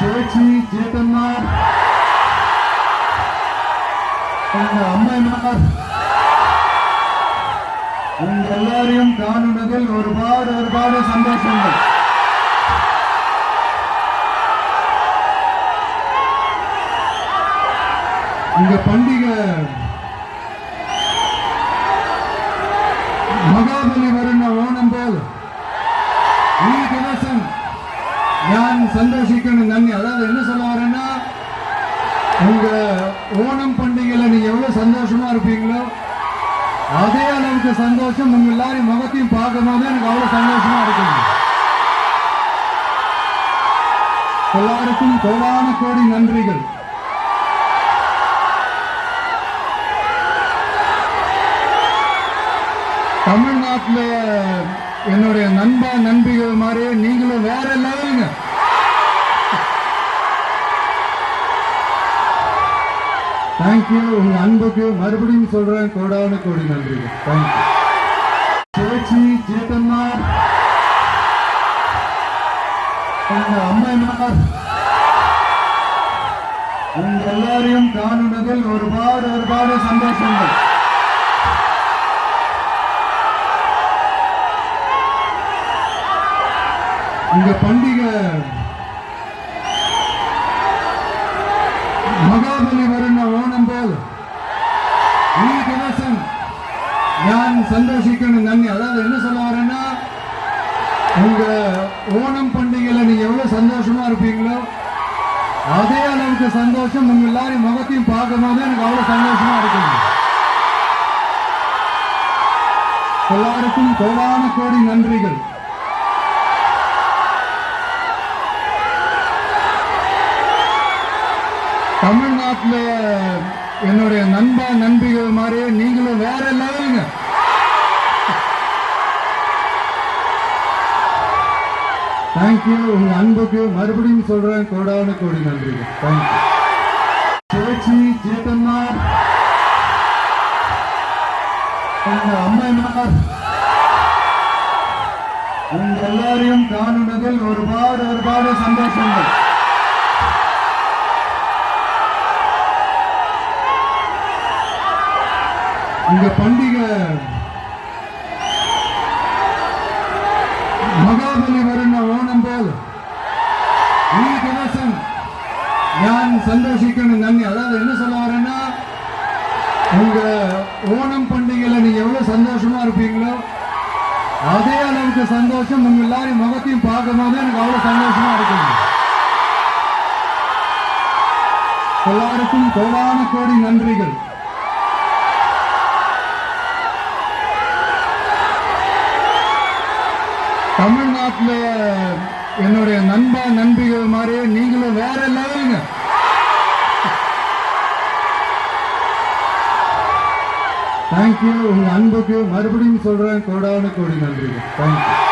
பேச்சு ஜேதன்மார் எங்கள் அம்மைமார். உங்க எல்லாரையும் காணுனதில் ஒருபாடு ஒருபாடு சந்தோஷங்கள். இந்த பண்டிகை மகாபலி வருங்க ஓணம் போல். நான் சந்தோஷிக்கணும் நன்றி. அதாவது என்ன சொல்ல வரேன்னா உங்க ஓணம் பண்டிகையில நீங்க எவ்வளவு சந்தோஷமா இருப்பீங்களோ அதே அளவுக்கு சந்தோஷம் உங்க எல்லாரையும் முகத்தையும் பார்க்கும் போது எனக்கு அவ்வளவு சந்தோஷமா இருக்குங்க. எல்லாருக்கும் கோடான கோடி நன்றிகள். தமிழ்நாட்டில் என்னுடைய நண்பா நண்பிகள் மாதிரி நீங்களும் வேற லெவலுங்க. தேங்க்யூ உங்க அன்புக்கு மறுபடியும் சொல்றேன். கோடான கோடி நன்றிங்க தேங்க்யூ புரட்சி ஜேதன்மார் எங்க அம்மைமார் உங்க எல்லாரையும் காணுனதில் ஒருபாடு ஒருபாடு சந்தோஷங்கள். இந்த பண்டிகை മഹാബലി വരുന്ന ഓണം പോൽ ഈ ദിവസം ഞാൻ சந்தோஷிக்கணும் நன்றி அதாவது என்ன சொல்ல வரேன்னா உங்க ஓணம் பண்டிகையில நீங்க எவ்வளவு சந்தோஷமா இருப்பீங்களோ அதே அளவுக்கு சந்தோஷம் உங்க எல்லாரும் முகத்தையும் பார்க்கும் போது எனக்கு அவ்வளவு சந்தோஷமா இருக்குங்க எல்லாருக்கும் கோடான கோடி நன்றிகள் தமிழ்நாட்டில் என்னுடைய நண்பா நண்பிகள் மாதிரியே நீங்களும் வேற லெவலுங்க. தேங்க்யூ உங்க அன்புக்கு மறுபடியும் சொல்றேன் கோடான கோடி நன்றிகள். தேங்க்யூ புரட்சி சேத்தன்னார் எங்க அம்மையினார் உங்க எல்லாரையும் காணுனதில் ஒருபாடு ஒருபாடு சந்தோஷங்கள். இந்த பண்டிகை മഹാബലി വരുന്ന ഓണം പോൽ ഈ ദിവസം ഞാൻ சந்தோஷிக்கணும் நன்றி அதாவது என்ன சொல்ல வரேன்னா உங்க ஓணம் பண்டிகையில நீங்க எவ்வளவு சந்தோஷமா இருப்பீங்களோ அதே அளவுக்கு சந்தோஷம் உங்க எல்லாரும் முகத்தையும் பார்க்கும் போது எனக்கு அவ்வளவு சந்தோஷமா இருக்குங்க எல்லாருக்கும் கோடான கோடி நன்றிகள் தமிழ்நாட்டுல என்னுடைய நண்பா நண்பிகள் மாதிரி நீங்களும் வேற லெவலுங்க. தேங்க்யூ உங்க அன்புக்கு மறுபடியும் சொல்றேன். கோடான கோடி நன்றிகள். தேங்க்யூ